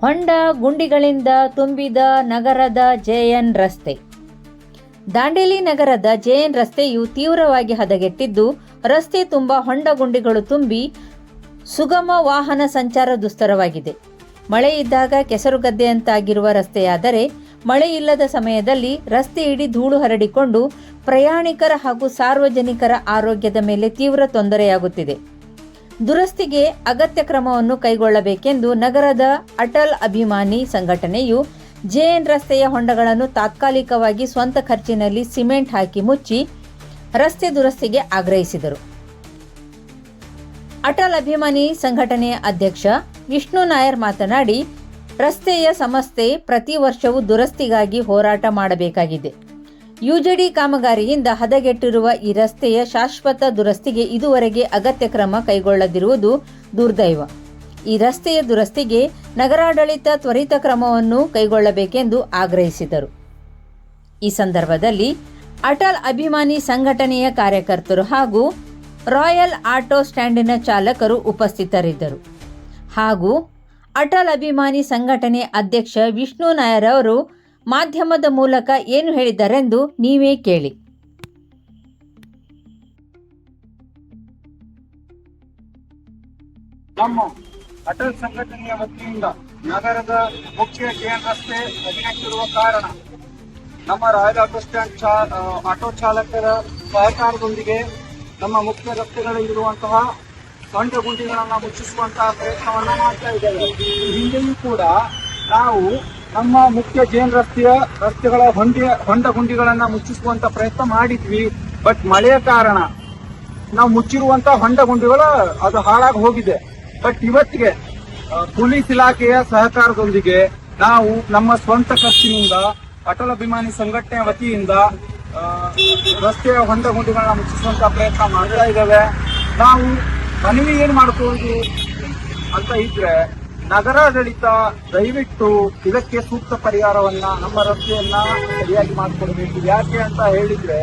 ಹೊಂಡ ಗುಂಡಿಗಳಿಂದ ತುಂಬಿದ ನಗರದ ಜೆಎನ್ ರಸ್ತೆ. ದಾಂಡೇಲಿ ನಗರದ ಜೆಎನ್ ರಸ್ತೆಯು ತೀವ್ರವಾಗಿ ಹದಗೆಟ್ಟಿದ್ದು, ರಸ್ತೆ ತುಂಬ ಹೊಂಡ ಗುಂಡಿಗಳು ತುಂಬಿ ಸುಗಮ ವಾಹನ ಸಂಚಾರ ದುಸ್ತರವಾಗಿದೆ. ಮಳೆ ಇದ್ದಾಗ ಕೆಸರುಗದ್ದೆಯಂತಾಗಿರುವ ರಸ್ತೆಯಾದರೆ, ಮಳೆ ಇಲ್ಲದ ಸಮಯದಲ್ಲಿ ರಸ್ತೆ ಇಡೀ ಧೂಳು ಹರಡಿಕೊಂಡು ಪ್ರಯಾಣಿಕರ ಹಾಗೂ ಸಾರ್ವಜನಿಕರ ಆರೋಗ್ಯದ ಮೇಲೆ ತೀವ್ರ ತೊಂದರೆಯಾಗುತ್ತಿದೆ. ದುರಸ್ತಿಗೆ ಅಗತ್ಯ ಕ್ರಮವನ್ನು ಕೈಗೊಳ್ಳಬೇಕೆಂದು ನಗರದ ಅಟಲ್ ಅಭಿಮಾನಿ ಸಂಘಟನೆಯು ಜೆಎನ್ ರಸ್ತೆಯ ಹೊಂಡಗಳನ್ನು ತಾತ್ಕಾಲಿಕವಾಗಿ ಸ್ವಂತ ಖರ್ಚಿನಲ್ಲಿ ಸಿಮೆಂಟ್ ಹಾಕಿ ಮುಚ್ಚಿ ರಸ್ತೆ ದುರಸ್ತಿಗೆ ಆಗ್ರಹಿಸಿದರು. ಅಟಲ್ ಅಭಿಮಾನಿ ಸಂಘಟನೆಯ ಅಧ್ಯಕ್ಷ ವಿಷ್ಣು ನಾಯರ್ ಮಾತನಾಡಿ, ರಸ್ತೆಯ ಸಮಸ್ಯೆ ಪ್ರತಿ ವರ್ಷವೂ ದುರಸ್ತಿಗಾಗಿ ಹೋರಾಟ ಮಾಡಬೇಕಾಗಿದೆ. ಯುಜೆಡಿ ಕಾಮಗಾರಿಯಿಂದ ಹದಗೆಟ್ಟಿರುವ ಈ ರಸ್ತೆಯ ಶಾಶ್ವತ ದುರಸ್ತಿಗೆ ಇದುವರೆಗೆ ಅಗತ್ಯ ಕ್ರಮ ಕೈಗೊಳ್ಳದಿರುವುದು ದುರ್ದೈವ. ಈ ರಸ್ತೆಯ ದುರಸ್ತಿಗೆ ನಗರಾಡಳಿತ ತ್ವರಿತ ಕ್ರಮವನ್ನು ಕೈಗೊಳ್ಳಬೇಕೆಂದು ಆಗ್ರಹಿಸಿದರು. ಈ ಸಂದರ್ಭದಲ್ಲಿ ಅಟಲ್ ಅಭಿಮಾನಿ ಸಂಘಟನೆಯ ಕಾರ್ಯಕರ್ತರು ಹಾಗೂ ರಾಯಲ್ ಆಟೋ ಸ್ಟ್ಯಾಂಡಿನ ಚಾಲಕರು ಉಪಸ್ಥಿತರಿದ್ದರು. ಹಾಗೂ ಅಟಲ್ ಅಭಿಮಾನಿ ಸಂಘಟನೆ ಅಧ್ಯಕ್ಷ ವಿಷ್ಣು ನಾಯರ್ ಅವರು ಮಾಧ್ಯಮದ ಮೂಲಕ ಏನು ಹೇಳಿದ್ದಾರೆಂದು ನೀವೇ ಕೇಳಿ. ನಮ್ಮ ಅಟಲ್ ಸಂಘಟನೆಯ ವತಿಯಿಂದ ನಗರದ ಮುಖ್ಯ ಜೇನ್ ರಸ್ತೆ ಅಭಿನಯಿಸಿರುವ ಕಾರಣ ನಮ್ಮ ರಾಯಲ್ ಆಟೋ ಸ್ಟ್ಯಾಂಡ್ ಆಟೋ ಚಾಲಕರ ಸಹಕಾರದೊಂದಿಗೆ ನಮ್ಮ ಮುಖ್ಯ ರಸ್ತೆಗಳಲ್ಲಿರುವಂತಹ ಸೊಂಟ ಗುಂಡಿಗಳನ್ನು ಮುಚ್ಚಿಸುವಂತಹ ಪ್ರಯತ್ನವನ್ನು ಮಾಡ್ತಾ ಇದ್ದೇವೆ. ಹಿಂದೆಯೂ ಕೂಡ ನಾವು ನಮ್ಮ ಮುಖ್ಯ ಜೇನ್ ರಸ್ತೆಯ ರಸ್ತೆಗಳ ಹೊಂಡಿಯ ಹೊಂಡ ಗುಂಡಿಗಳನ್ನ ಮುಚ್ಚಿಸುವಂತ ಪ್ರಯತ್ನ ಮಾಡಿದ್ವಿ. ಬಟ್ ಮಳೆಯ ಕಾರಣ ನಾವು ಮುಚ್ಚಿರುವಂತ ಹೊಂಡ ಗುಂಡಿಗಳು ಅದು ಹಾಳಾಗಿ ಹೋಗಿದೆ. ಬಟ್ ಇವತ್ತಿಗೆ ಪೊಲೀಸ್ ಇಲಾಖೆಯ ಸಹಕಾರದೊಂದಿಗೆ ನಾವು ನಮ್ಮ ಸ್ವಂತ ಖರ್ಚಿನಿಂದ, ಅಟಲ್ ಅಭಿಮಾನಿ ಸಂಘಟನೆ ವತಿಯಿಂದ ರಸ್ತೆಯ ಹೊಂಡ ಗುಂಡಿಗಳನ್ನ ಮುಚ್ಚಿಸುವಂತ ಪ್ರಯತ್ನ ಮಾಡ್ತಾ ಇದ್ದೇವೆ. ನಾವು ಮನವಿ ಏನ್ ಮಾಡ್ಕೊಂಡು ಅಂತ ಇದ್ರೆ ನಗರಾಡಳಿತ ದಯವಿಟ್ಟು ಇದಕ್ಕೆ ಸೂಕ್ತ ಪರಿಹಾರವನ್ನ ನಮ್ಮ ರಸ್ತೆಯನ್ನ ಸರಿಯಾಗಿ ಮಾಡಿಕೊಡ್ಬೇಕು. ಯಾಕೆ ಅಂತ ಹೇಳಿದ್ರೆ,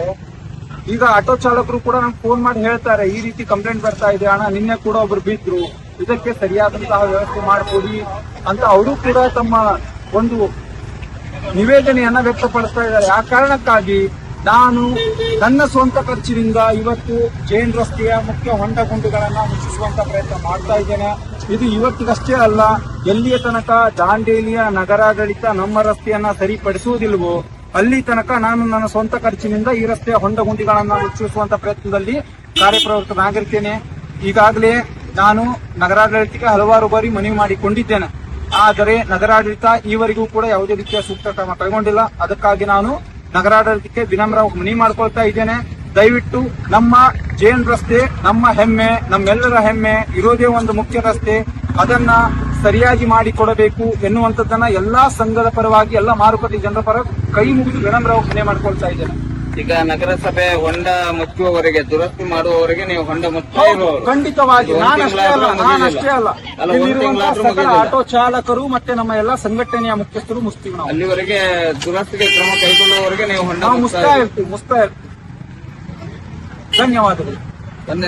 ಈಗ ಆಟೋ ಚಾಲಕರು ಕೂಡ ನಮ್ಗೆ ಫೋನ್ ಮಾಡಿ ಹೇಳ್ತಾರೆ, ಈ ರೀತಿ ಕಂಪ್ಲೇಂಟ್ ಬರ್ತಾ ಇದೆ ಅಣ್ಣ, ನಿನ್ನೆ ಕೂಡ ಒಬ್ರು ಬಿದ್ರು, ಇದಕ್ಕೆ ಸರಿಯಾದಂತಹ ವ್ಯವಸ್ಥೆ ಮಾಡಿಕೊಡಿ ಅಂತ ಅವರು ಕೂಡ ತಮ್ಮ ಒಂದು ನಿವೇದನೆಯನ್ನ ವ್ಯಕ್ತಪಡಿಸ್ತಾ ಇದ್ದಾರೆ. ಆ ಕಾರಣಕ್ಕಾಗಿ ನಾನು ನನ್ನ ಸ್ವಂತ ಖರ್ಚಿನಿಂದ ಇವತ್ತು ಜೈನ್ ರಸ್ತೆಯ ಮುಖ್ಯ ಹೊಂಡ ಗುಂಡುಗಳನ್ನ ಮುಚ್ಚಿಸುವಂತ ಪ್ರಯತ್ನ ಮಾಡ್ತಾ ಇದ್ದೇನೆ. ಇದು ಇವತ್ತಿಗಷ್ಟೇ ಅಲ್ಲ, ಎಲ್ಲಿಯ ತನಕ ದಾಂಡೇಲಿಯ ನಗರಾಡಳಿತ ನಮ್ಮ ರಸ್ತೆಯನ್ನ ಸರಿಪಡಿಸುವುದಿಲ್ವೋ ಅಲ್ಲಿ ತನಕ ನಾನು ನನ್ನ ಸ್ವಂತ ಖರ್ಚಿನಿಂದ ಈ ರಸ್ತೆಯ ಹೊಂಡ ಗುಂಡಿಗಳನ್ನ ಮುಚ್ಚಿಸುವಂತ ಪ್ರಯತ್ನದಲ್ಲಿ ಕಾರ್ಯಪ್ರವೃತ್ತನಾಗಿರ್ತೇನೆ ಈಗಾಗಲೇ ನಾನು ನಗರಾಡಳಿತಕ್ಕೆ ಹಲವಾರು ಬಾರಿ ಮನವಿ ಮಾಡಿಕೊಂಡಿದ್ದೇನೆ. ಆದರೆ ನಗರಾಡಳಿತ ಈವರೆಗೂ ಕೂಡ ಯಾವುದೇ ರೀತಿಯ ಸೂಕ್ತ ಕ್ರಮ ಕೈಗೊಂಡಿಲ್ಲ. ಅದಕ್ಕಾಗಿ ನಾನು ನಗರಾಡಳಿತಕ್ಕೆ ವಿನಮ್ರ ಮನವಿ ಮಾಡಿಕೊಳ್ತಾ ಇದ್ದೇನೆ. ದಯವಿಟ್ಟು ನಮ್ಮ ಜೇನ್ ರಸ್ತೆ ನಮ್ಮ ಹೆಮ್ಮೆ ನಮ್ಮೆಲ್ಲರ ಹೆಮ್ಮೆ ಇರೋದೇ ಒಂದು ಮುಖ್ಯ ರಸ್ತೆ. ಅದನ್ನ ಸರಿಯಾಗಿ ಮಾಡಿಕೊಡಬೇಕು ಎನ್ನುವಂಥದ್ದನ್ನ ಎಲ್ಲಾ ಸಂಘದ ಪರವಾಗಿ ಎಲ್ಲ ಮಾರುಕಟ್ಟೆ ಜನರ ಪರ ಕೈ ಮುಗಿದು ವಿನಮ್ರ ಮನವಿ ಮಾಡ್ಕೊಳ್ತಾ ಇದ್ದೇನೆ. ಈಗ ನಗರಸಭೆ ಹೊಂಡ ಮುಚ್ಚುವವರೆಗೆ ದುರಸ್ತಿ ಮಾಡುವವರೆಗೆ ನೀವು ಹೊಂಡ ಮುಚ್ಚಾ ಇರುವವರು ಖಂಡಿತವಾಗಿ. ಒಂದು ನಾನಷ್ಟೇ ಅಲ್ಲ ತಿಂಗಳಾದ್ರೂ ನಾನಷ್ಟೇ ಅಲ್ಲ. ಮುಗಿದಿಲ್ಲ. ಇಲ್ಲಿರುವಂತಹ ಸಕಲ ಆಟೋ ಚಾಲಕರು ಮತ್ತೆ ನಮ್ಮ ಎಲ್ಲ ಸಂಘಟನೆಯ ಮುಖ್ಯಸ್ಥರು ಮುಚ್ತೀವಿ ನಾವು. ಅಲ್ಲಿವರೆಗೆ ದುರಸ್ತಿಗೆ ಕ್ರಮ ಕೈಗೊಳ್ಳುವವರೆಗೆ ನೀವು ಹೊಂಡ ಮುಚ್ತಾ ಮುಸ್ತಾ ಇರ್ತೀವಿ ಮುಸ್ತಾ ಇರ್ತೀವಿ. ಧನ್ಯವಾದಗಳು. ಒಂದೇ